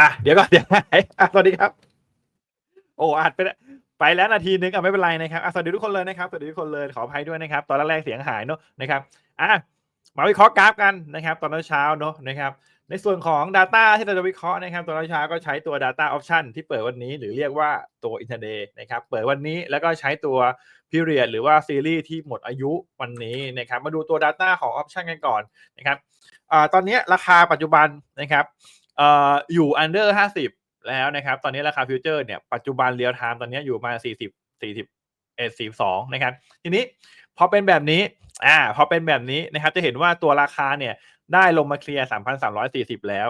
อะเดี๋ยวก่อนเดี๋ยวอะสวัสดีครับ โอ้อัดไปแล้วไปแล้วนาทีนึงอะไม่เป็นไรนะครับอะสวัสดีทุกคนเลยนะครับสวัสดีทุกคนเลยขออภัยด้วยนะครับ ตอนแรกเสียงหายเนอะนะครับอะมาวิเคราะห์กราฟกันนะครับ ตอนเช้าเนอะนะครับในส่วนของ Data ที่เราจะวิเคราะห์นะครับตอนเช้าก็ใช้ตัว Data Option ที่เปิดวันนี้หรือเรียกว่าตัว Intraday นะครับเปิดวันนี้แล้วก็ใช้ตัว Period หรือว่าซีรีส์ที่หมดอายุวันนี้นะครับมาดูตัว Data ของ Option กันก่อนนะครับอตอนนี้ราคาปัจจุบันนะครับ เอ่ออยู่ under 50แล้วนะครับ ตอนนี้ราคาฟิวเจอร์เนี่ยปัจจุบันเรียลไทม์ตอนนี้อยู่มา40 40เอ42นะครับ ทีนี้พอเป็นแบบนี้อ่าพอเป็นแบบนี้นะครับ จะเห็นว่าตัวราคาเนี่ยได้ลงมาเคลียร์3,340แล้ว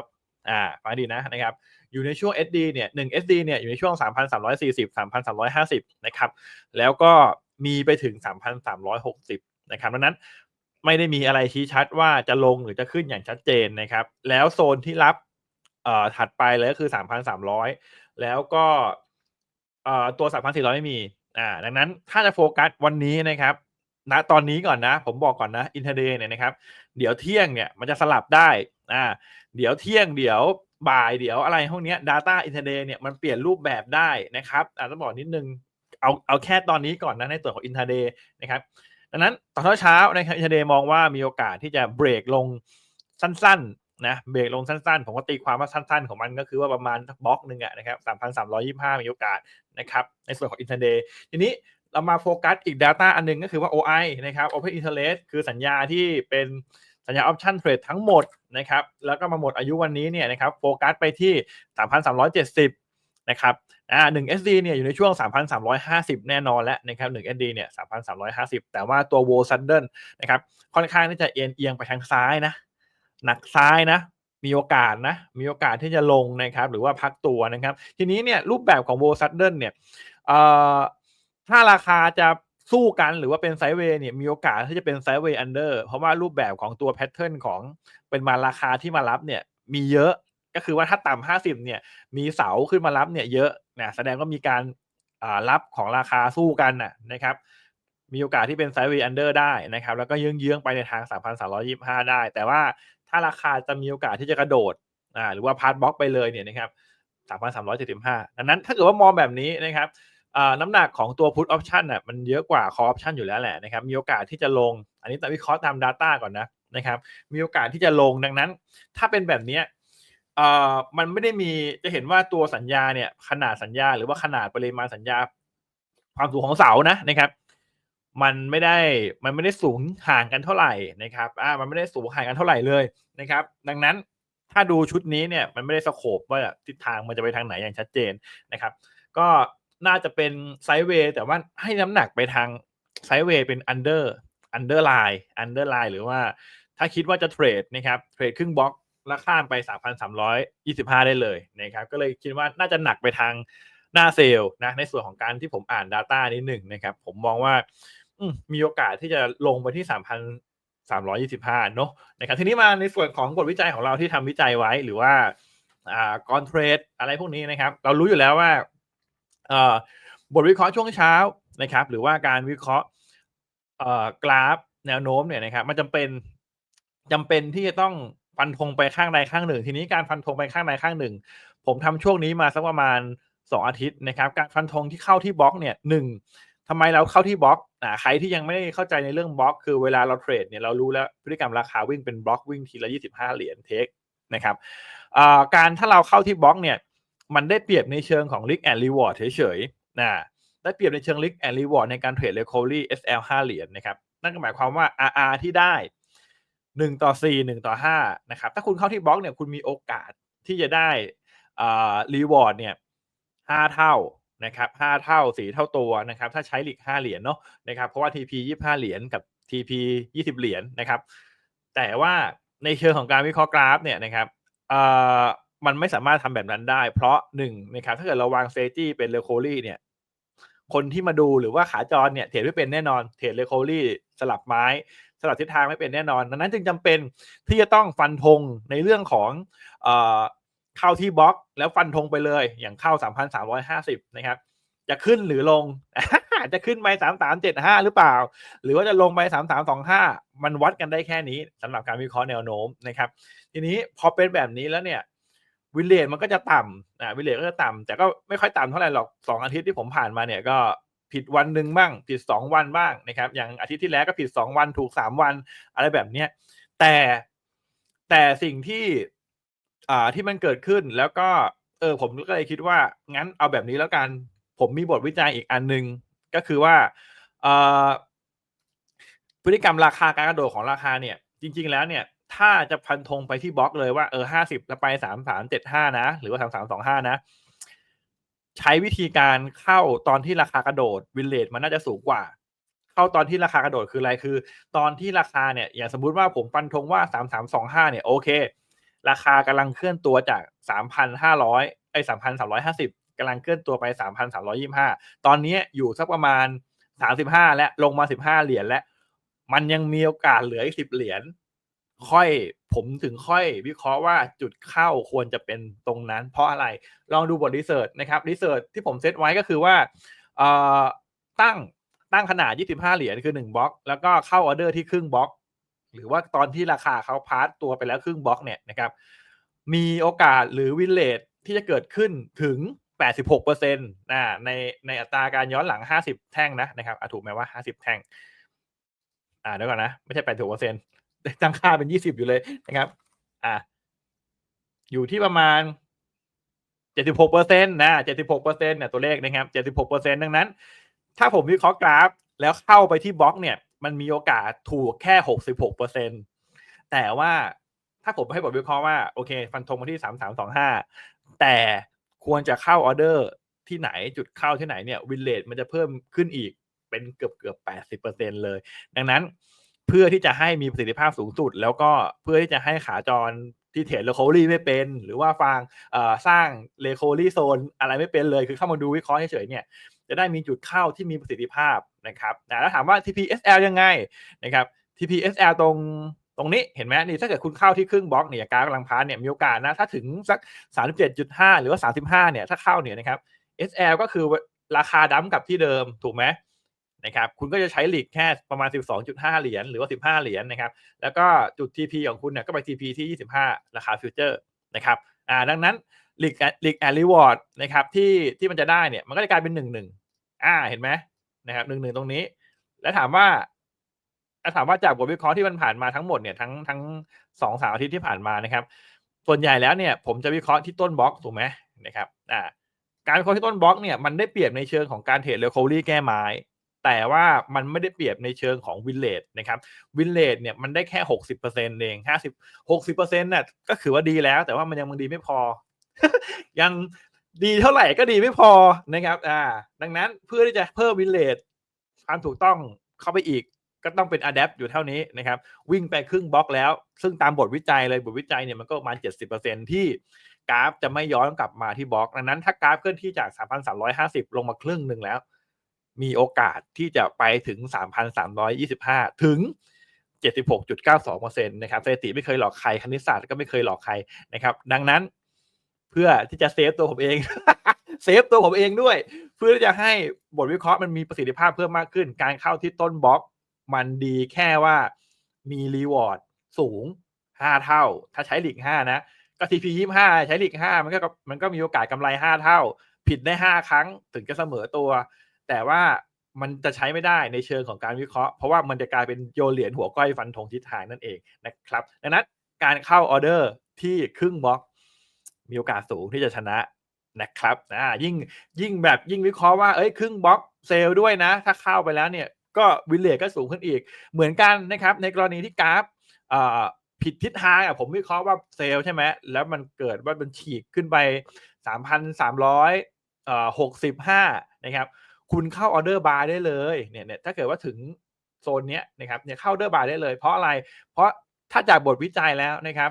อ่าฟังดีนะนะครับ อยู่ในช่วง SD เนี่ย1 SD เนี่ยอยู่ในช่วง 3,340 3,350 นะครับ แล้วก็มีไปถึง 3,360 นะครับ ดังนั้นไม่ได้มีอะไรชี้ชัดว่าจะลงหรือจะขึ้นอย่างชัดเจนนะครับ แล้วโซนที่รับ อ่อถัดไปเลยก็คือ3,300แล้วก็อ่อตัว3,400ไม่มีอ่าดังนั้นถ้าจะโฟกัสวันนี้นะครับณตอนนี้ก่อนนะ ผมบอกก่อนนะ Intraday เนี่ยนะครับ เดี๋ยวเที่ยงเนี่ยมันจะสลับได้อ่าเดี๋ยวเที่ยงเดี๋ยวบ่ายเดี๋ยวอะไรพวกเนี้ย Data Intraday เนี่ยมันเปลี่ยนรูปแบบได้นะครับอ่าต้องบอกนิดนึงเอาเอาแค่ตอนนี้ก่อนนะในส่วนของ Intraday นะครับดังนั้นตอนเช้านะครับ Intraday มองว่ามีโอกาสที่จะเบรกลงสั้น นะเบรกลงสั้นๆ ผมก็ตีความว่าสั้นๆ ของมันก็คือว่าประมาณบล็อกหนึ่งอะนะครับ3,325มีโอกาสนะครับในส่วนของ Intraday ทีนี้เรามาโฟกัสอีก Data อันหนึ่งก็คือว่า OI นะครับ Open Interest คือสัญญาที่เป็นสัญญา Option Trade ทั้งหมดนะครับแล้วก็มาหมดอายุวันนี้เนี่ยนะครับโฟกัสไปที่ 3,370 นะครับอ่า1 SD เนี่ยอยู่ในช่วง 3,350 แน่นอนแล้วนะครับ1 SD เนี่ย 3,350 แต่ว่าตัว World Sudden นะครับค่อนข้างที่จะเอียงเอียงไปทางซ้ายนะ หนักซ้ายนะมีโอกาสนะมีโอกาสที่จะลงนะครับ หรือว่าพักตัวนะครับ ทีนี้เนี่ยรูปแบบของ World Sudden เนี่ยถ้าราคาจะสู้กันหรือว่าเป็นไซด์เวย์เนี่ยมีโอกาสที่จะเป็นไซด์เวย์ under เพราะว่ารูปแบบของตัวแพทเทิร์นของเป็นมาราคาที่มารับเนี่ยมีเยอะก็คือว่าถ้าต่ำ50เนี่ยมีเสาขึ้นมารับเนี่ยเยอะนะแสดงว่ามีการรับของราคาสู้กันนะนะครับ มีโอกาสที่เป็นไซด์เวย์ under ได้นะครับ แล้วก็เยื้องๆไปในทาง 3,325 ได้ แต่ว่า ถ้าราคาจะมีโอกาสที่จะกระโดดอ่าหรือว่าพาร์ตบล็อกไปเลยเนี่ยนะครับ3,375ดังนั้นถ้าเกิดว่ามองแบบนี้นะครับอ่าน้ำหนักของตัว Put Option น่ะมันเยอะกว่า Call Option อยู่แล้วแหละนะครับมีโอกาสที่จะลง อันนี้แต่วิเคราะห์ตาม Data ก่อนนะนะครับมีโอกาสที่จะลงดังนั้น ถ้าเป็นแบบนี้เอ่อมันไม่ได้มีจะเห็นว่าตัวสัญญาเนี่ยขนาดสัญญา หรือว่าขนาดปริมาณสัญญา ความสูงของเสานะนะครับ มันไม่ได้มันไม่ได้สูงห่างกันเท่าไหร่นะครับอ่ามันไม่ได้สูงห่างกันเท่าไหร่เลยนะครับ ดังนั้นถ้าดูชุดนี้เนี่ยมันไม่ได้สโกปว่าทิศทางมันจะไปทางไหนอย่างชัดเจนนะครับ ก็น่าจะเป็นไซด์เวย์แต่ว่าให้น้ำหนักไปทางไซด์เวย์เป็น under underline underline หรือว่าถ้าคิดว่าจะเทรดนะครับเทรดครึ่งบล็อกแล้วข้ามไป 3,325 ได้เลยนะครับ ก็เลยคิดว่าน่าจะหนักไปทางหน้าเซลล์นะในส่วนของการที่ผมอ่าน Data นิดหนึ่งนะครับ ผมมองว่า มีโอกาสที่จะลงไปที่3,325เนาะนะครับทีนี้มาในส่วนของบทวิจัยของเราที่ทำวิจัยไว้หรือว่าอ่ากอนเทรดอะไรพวกนี้นะครับ เรารู้อยู่แล้วว่าเอ่อบทวิเคราะห์ช่วงเช้านะครับ หรือว่าการวิเคราะห์เอ่อกราฟแนวโน้มเนี่ยนะครับ มันจำเป็นจำเป็นที่จะต้องฟันธงไปข้างใดข้างหนึ่ง ทีนี้การฟันธงไปข้างใดข้างหนึ่ง ผมทำช่วงนี้มาสักประมาณ2องอาทิตย์นะครับ การฟันธงที่เข้าที่บล็อกเนี่ย1ถ ทำไมเราเข้าที่บล็อกอ่าใครที่ยังไม่ได้เข้าใจในเรื่องบล็อก คือเวลาเราเทรดเนี่ยเรารู้แล้วพฤติกรรมราคาวิ่งเป็นบล็อกวิ่งทีละ 25 เหรียญเทคนะครับอ่าการถ้าเราเข้าที่บล็อกเนี่ยมันได้เปรียบในเชิงของ Risk and Reward เฉยๆนะได้เปรียบในเชิง Risk and Reward ในการเทรด Recovery SL 5เหรียญนะครับนั่นก็หมายความว่า RR ที่ได้ 1 ต่อ 4 1 ต่อ5นะครับถ้าคุณเข้าที่บล็อกเนี่ยคุณมีโอกาสที่จะได้อ่า reward เนี่ย5เท่า นะครับ5เท่า4เท่าตัวนะครับถ้าใช้หลีก5เหรียญเนาะนะครับเพราะว่า TP 25เหรียญกับ TP 20เหรียญนะครับแต่ว่าในเชิงของการวิเคราะห์กราฟเนี่ยนะครับอ่อมันไม่สามารถทำแบบนั้นได้ เพราะหนึ่งนะครับถ้าเกิดเราวางเซจี้เป็นเรโคลี่เนี่ยคนที่มาดูหรือว่าขาจรเนี่ยเทรดไม่เป็นแน่นอนเทรดเรโคลี่สลับไม้ สลับทิศทางไม่เป็นแน่นอน ดังนั้นจึงจำเป็นที่จะต้องฟันธงในเรื่องของ เข้าที่บล็อกแล้วฟันธงไปเลย อย่างเข้า 3,350 นะครับ จะขึ้นหรือลง จะขึ้นไป 3375 หรือเปล่า หรือว่าจะลงไป 3325 มันวัดกันได้แค่นี้สำหรับการวิเคราะห์แนวโน้มนะครับ ทีนี้พอเป็นแบบนี้แล้วเนี่ยวิลเลจมันก็จะต่ำอ่าวิลเลจก็จะต่ำแต่ก็ไม่ค่อยต่ำเท่าไหร่หรอกสองอาทิตย์ที่ผมผ่านมาเนี่ยก็ผิดวันหนึ่งบ้าง ผิดสองวันบ้างนะครับ อย่างอาทิตย์ที่แล้วก็ผิดสองวันถูกสามวันอะไรแบบเนี้ยแต่แต่สิ่งที่ อ่าที่มันเกิดขึ้นแล้วก็ เออ ผมก็เลยคิดว่า งั้นเอาแบบนี้แล้วกัน ผมมีบทวิจัยอีกอันหนึ่งก็คือว่าอ่อพฤติกรรมราคาการกระโดดของราคาเนี่ย จริง ๆ แล้วเนี่ย ถ้าจะพันธงไปที่บล็อกเลยว่าเออห้าสิบแล้วไปสามสามเจ็ดห้านะ หรือว่าสามสามสองห้านะ ใช้วิธีการเข้าตอนที่ราคากระโดดวินเลทมันน่าจะสูงกว่าเข้าตอนที่ราคากระโดดคืออะไรคือ ตอนที่ราคาเนี่ย อย่างสมมุติว่าผมฟันธงว่าสามสามสองห้าเนี่ยโอเค ราคากำลังเคลื่อนตัวจากสามพันห้าร้อยไอ้สามพันสามร้อยห้าสิบกำลังเคลื่อนตัวไปสามพันสามร้อยี่ห้าตอนนี้อยู่สักประมาณสามสิบห้าและลงมาสิบห้าเหรียญและ มันยังมีโอกาสเหลืออีกสิบเหรียญค่อยผมถึงค่อยวิเคราะห์ว่าจุดเข้าควรจะเป็นตรงนั้น เพราะอะไรลองดูบทรีเสิร์ชนะครับรีเสิร์ชที่ผมเซตไว้ก็คือว่าเอ่อตั้งตั้งขนาด 25 เหรียญคือ 1บล็อก แล้วก็เข้าออเดอร์ที่ครึ่งบล็อก หรือว่าตอนที่ราคาเขาพาร์ตตัวไปแล้วครึ่งบล็อกเนี่ยนะครับมีโอกาสหรือวินเลทที่จะเกิดขึ้นถึง 86%นะในในอัตราการย้อนหลัง 50 แท่งนะนะครับถูกไหมว่า 50 แท่ง อ่าเดี๋ยวก่อนนะ ไม่ใช่ 86%ตั้งค่าเป็น 20 อยู่เลยนะครับ อ่าอยู่ที่ประมาณ 76เปอร์เซ็นต์นะ 76เปอร์เซ็นต์เนี่ยตัวเลขนะครับ 76เปอร์เซ็นต์ดังนั้น ถ้าผมวิเคราะห์กราฟ แล้วเข้าไปที่บล็อกเนี่ย มันมีโอกาสถูกแค่66เปอร์เซ็นต์แต่ว่าถ้าผมให้บทวิเคราะห์ว่าโอเค ฟันธงมาที่3325แต่ควรจะเข้าออเดอร์ที่ไหนจุดเข้าที่ไหนเนี่ยวินเลทมันจะเพิ่มขึ้นอีกเป็นเกือบเกือบ80เปอร์เซ็นเลย ดังนั้นเพื่อที่จะให้มีประสิทธิภาพสูงสุด แล้วก็เพื่อที่จะให้ขาจรที่เทรดเลโคลี่ไม่เป็น หรือว่าฟังสร้างเลโคลี่โซนอะไรไม่เป็นเลย คือเข้ามาดูวิเคราะห์เฉยๆเนี่ยจะได้มีจุดเข้าที่มีประสิทธิภาพ นะครับนะแล้วถามว่า TPSL ยังไงนะครับ TPSL ตรงตรงนี้เห็นไหมนี่ถ้าเกิดคุณเข้าที่ครึ่งบล็อกเนี่ยการกำลังพาเนี่ยมีโอกาสนะถ้าถึงสัก 37.5 หรือว่า 35เนี่ยถ้าเข้าเนี่ยนะครับ SL ก็คือราคาดั้มกับที่เดิมถูกไหมนะครับคุณก็จะใช้หลีกแค่ประมาณ 12.5 เหรียญหรือว่า 15 เหรียญนะครับแล้วก็จุด TP ของคุณเนี่ยก็ไป TP ที่ 25 ราคาฟิวเจอร์นะครับอ่าดังนั้นหลีกหลีกแอนรีวอร์ดนะครับที่ที่มันจะได้เนี่ยมันก็จะกลายเป็น 1 1อ่าเห็นไหม นะครับ1 1ตรงนี้ แล้วถามว่าแล้วถามว่าจากบทวิเคราะห์ที่มันผ่านมาทั้งหมดเนี่ยทั้งทั้งสองสามอาทิตย์ที่ผ่านมานะครับ ส่วนใหญ่แล้วเนี่ย ผมจะวิเคราะห์ที่ต้นบล็อกถูกไหมนะครับอ่าการวิเคราะห์ที่ต้นบล็อกเนี่ยมันได้เปรียบในเชิงของการเทรดเรโคลี่แก้ไม้แต่ว่ามันไม่ได้เปรียบในเชิงของวินเลดนะครับวินเลดเนี่ยมันได้แค่หกสิบเปอร์เซ็นต์เองห้าสิบหกสิบเปอร์เซ็นต์น่ะก็ถือว่าดีแล้ว แต่ว่ามันยังบางดีไม่พอ ยัง ดีเท่าไหร่ก็ดีไม่พอนะครับ อ่า ดังนั้นเพื่อที่จะเพิ่มวินเลดความถูกต้องเข้าไปอีก ก็ต้องเป็นอะแดปอยู่เท่านี้นะครับ วิ่งไปครึ่งบล็อกแล้ว ซึ่งตามบทวิจัยเลยบทวิจัยเนี่ยมันก็ประมาณเจ็ดสิบเปอร์เซ็นที่กราฟจะไม่ย้อนกลับมาที่บล็อก ดังนั้นถ้ากราฟเคลื่อนที่จากสามพันสามร้อยห้าสิบลงมาครึ่งหนึ่งแล้ว มีโอกาสที่จะไปถึง 3,325 ถึง76.92%นะครับสถิติไม่เคยหลอกใครคณิตศาสตร์ก็ไม่เคยหลอกใครนะครับ ดังนั้น เพื่อที่จะเซฟตัวผมเอง เซฟตัวผมเองด้วย เพื่อที่จะให้บทวิเคราะห์มันมีประสิทธิภาพเพิ่มมากขึ้น การเข้าที่ต้นบล็อกมันดีแค่ว่ามีรีวอร์ดสูง 5 เท่า ถ้าใช้หลีก5นะก็ TP 25ใช้หลีก5มันก็มันก็มีโอกาสกำไร5เท่า ผิดได้5ครั้งถึงจะเสมอตัว แต่ว่ามันจะใช้ไม่ได้ในเชิงของการวิเคราะห์ เพราะว่ามันจะกลายเป็นโยนเหรียญหัวก้อยฟันธงทิศทางนั่นเองนะครับ ดังนั้นการเข้าออเดอร์ที่ครึ่งบล็อก มีโอกาสสูงที่จะชนะนะครับอ่ายิ่งยิ่งแบบยิ่งวิเคราะห์ว่าเอ้ยครึ่งบล็อกเซลล์ด้วยนะ ถ้าเข้าไปแล้วเนี่ยก็วินเลทก็สูงขึ้นอีก เหมือนกันนะครับ ในกรณีที่กราฟอ่าผิดทิศทางอะผมวิเคราะห์ว่าเซลล์ใช่ไหมแล้วมันเกิดว่ามันฉีกขึ้นไปสามพันสามร้อยเอ่อหกสิบห้านะครับ คุณเข้าออเดอร์บาร์ได้เลยเนี่ยเนี่ยถ้าเกิดว่าถึงโซนเนี้ยนะครับเนี่ยเข้าออเดอร์บาร์ได้เลย เพราะอะไรเพราะถ้าจากบทวิจัยแล้วนะครับ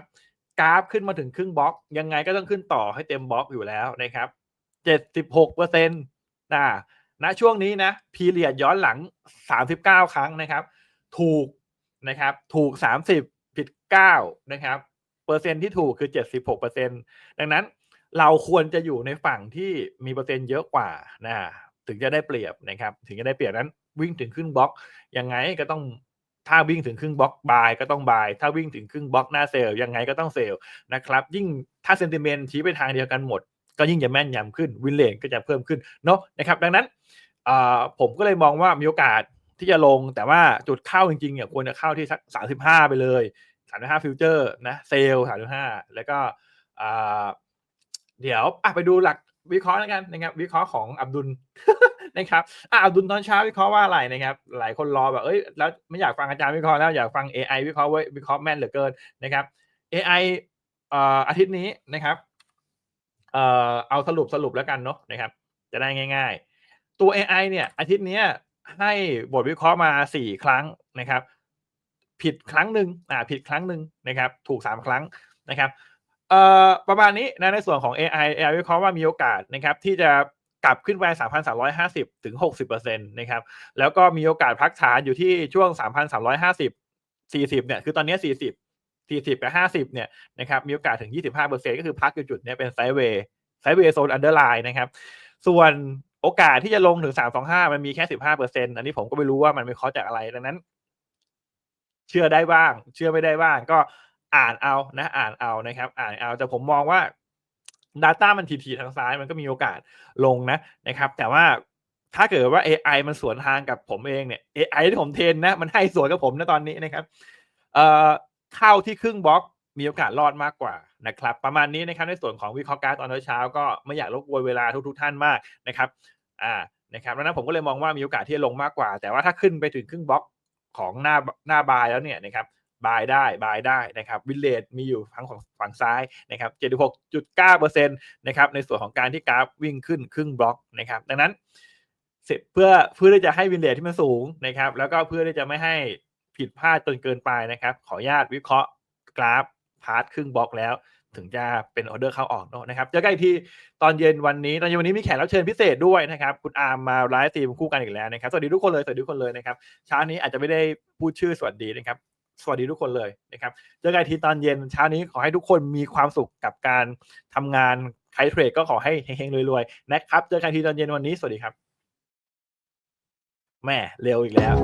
กราฟขึ้นมาถึงครึ่งบล็อก ยังไงก็ต้องขึ้นต่อให้เต็มบล็อกอยู่แล้วนะครับเจ็ดสิบหกเปอร์เซ็นต์นะณช่วงนี้นะพีเรียดย้อนหลังสามสิบเก้าครั้งนะครับ ถูกนะครับ ถูกสามสิบผิดเก้านะครับ เปอร์เซ็นต์ที่ถูกคือเจ็ดสิบหกเปอร์เซ็นต์ดังนั้นเราควรจะอยู่ในฝั่งที่มีเปอร์เซ็นต์เยอะกว่านะถึงจะได้เปรียบนะครับ ถึงจะได้เปรียบนั้นวิ่งถึงครึ่งบล็อกยังไงก็ต้อง ถ้าวิ่งถึงครึ่งบล็อกบายก็ต้องบาย ถ้าวิ่งถึงครึ่งบล็อกหน้าเซลล์ยังไงก็ต้องเซลล์นะครับ ยิ่งถ้าเซนติเมนต์ชี้ไปทางเดียวกันหมด ก็ยิ่งจะแม่นยำขึ้นวินเลนก็จะเพิ่มขึ้นเนาะนะครับ ดังนั้นผมก็เลยมองว่ามีโอกาสที่จะลงแต่ว่าจุดเข้าจริงๆเนี่ยควรจะเข้าที่สักสามสิบห้าไปเลยสามสิบห้าฟิวเจอร์นะเซลล์สามสิบห้าแล้วก็เดี๋ยวไปดูหลัก วิเคราะห์แล้วกันนะครับ วิเคราะห์ของอับดุลนะครับอะอับดุลตอนเช้าวิเคราะห์ว่าอะไรนะครับ หลายคนรอแบบเอ้ยแล้วไม่อยากฟังอาจารย์วิเคราะห์แล้วอยากฟัง AI วิเคราะห์ไว้วิเคราะห์แม่นเหลือเกินนะครับ AI เอ่ออาทิตย์นี้นะครับเอ่อเอาสรุปสรุปแล้วกันเนาะนะครับ จะได้ง่าย ๆ ตัว AI เนี่ย อาทิตย์นี้ให้บทวิเคราะห์มาสี่ครั้งนะครับ ผิดครั้งหนึ่งอ่าผิดครั้งหนึ่งนะครับ ถูกสามครั้งนะครับ เอ่อประมาณนี้นะในส่วนของ AI AI วิเคราะห์ว่ามีโอกาสนะครับที่จะกลับขึ้นไป 3,350 ถึง 60%นะครับ แล้วก็มีโอกาสพักฐานอยู่ที่ช่วง 3,350 40 เนี่ย คือตอนนี้ 40 40 กับ 50 เนี่ยนะครับ มีโอกาสถึง 25%ก็คือพักอยู่จุดนี้เป็นไซด์เวย์ ไซด์เวย์โซนอันเดอร์ไลน์นะครับ ส่วนโอกาสที่จะลงถึง 325 มันมีแค่ 15%อันนี้ผมก็ไม่รู้ว่ามันเป็นข้อจากอะไร ดังนั้น เชื่อได้บ้าง เชื่อไม่ได้บ้าง ก็ อ่านเอานะอ่านเอานะครับ อ่านเอาแต่ผมมองว่า Data มันทีๆทางซ้ายมันก็มีโอกาสลงนะนะครับ แต่ว่าถ้าเกิดว่า AI มันสวนทางกับผมเองเนี่ย AI ที่ผมเทรนนะ มันให้สวนกับผมนะตอนนี้นะครับเอ่อเข้าที่ครึ่งบล็อกมีโอกาสรอดมากกว่านะครับ ประมาณนี้นะครับในส่วนของวิเคราะห์การตอนเช้าก็ไม่อยากรบกวนเวลาทุกๆท่านมากนะครับอ่านะครับดังนั้นผมก็เลยมองว่ามีโอกาสที่จะลงมากกว่า แต่ว่าถ้าขึ้นไปถึงครึ่งบล็อกของหน้าหน้าบายแล้วเนี่ยนะครับ บายได้บายได้นะครับวินเลดมีอยู่ฝั่งของฝั่งซ้ายนะครับ76.9%นะครับในส่วนของการที่กราฟวิ่งขึ้นครึ่งบล็อกนะครับดังนั้นเพื่อเพื่อที่จะให้วินเลดที่มันสูงนะครับแล้วก็เพื่อที่จะไม่ให้ผิดพลาดจนเกินไปนะครับ ขออนุญาตวิเคราะห์กราฟพาร์ทครึ่งบล็อกแล้วถึงจะเป็นออเดอร์เข้าออกเนาะนะครับเจอกันอีกทีตอนเย็นวันนี้ ตอนเย็นวันนี้มีแขกรับเชิญพิเศษด้วยนะครับ คุณอาร์มมาไลฟ์ทีมคู่กันอีกแล้วนะครับ สวัสดีทุกคนเลย สวัสดีทุกคนเลยนะครับ เช้านี้อาจจะไม่ได้พูดชื่อสวัสดีนะครับ สวัสดีทุกคนเลยนะครับเจอกันทีตอนเย็นเช้านี้ขอให้ทุกคนมีความสุขกับการทำงานใครเทรดก็ขอให้เฮงๆรวยๆนะครับเจอกันทีตอนเย็นวันนี้สวัสดีครับแม่เร็วอีกแล้ว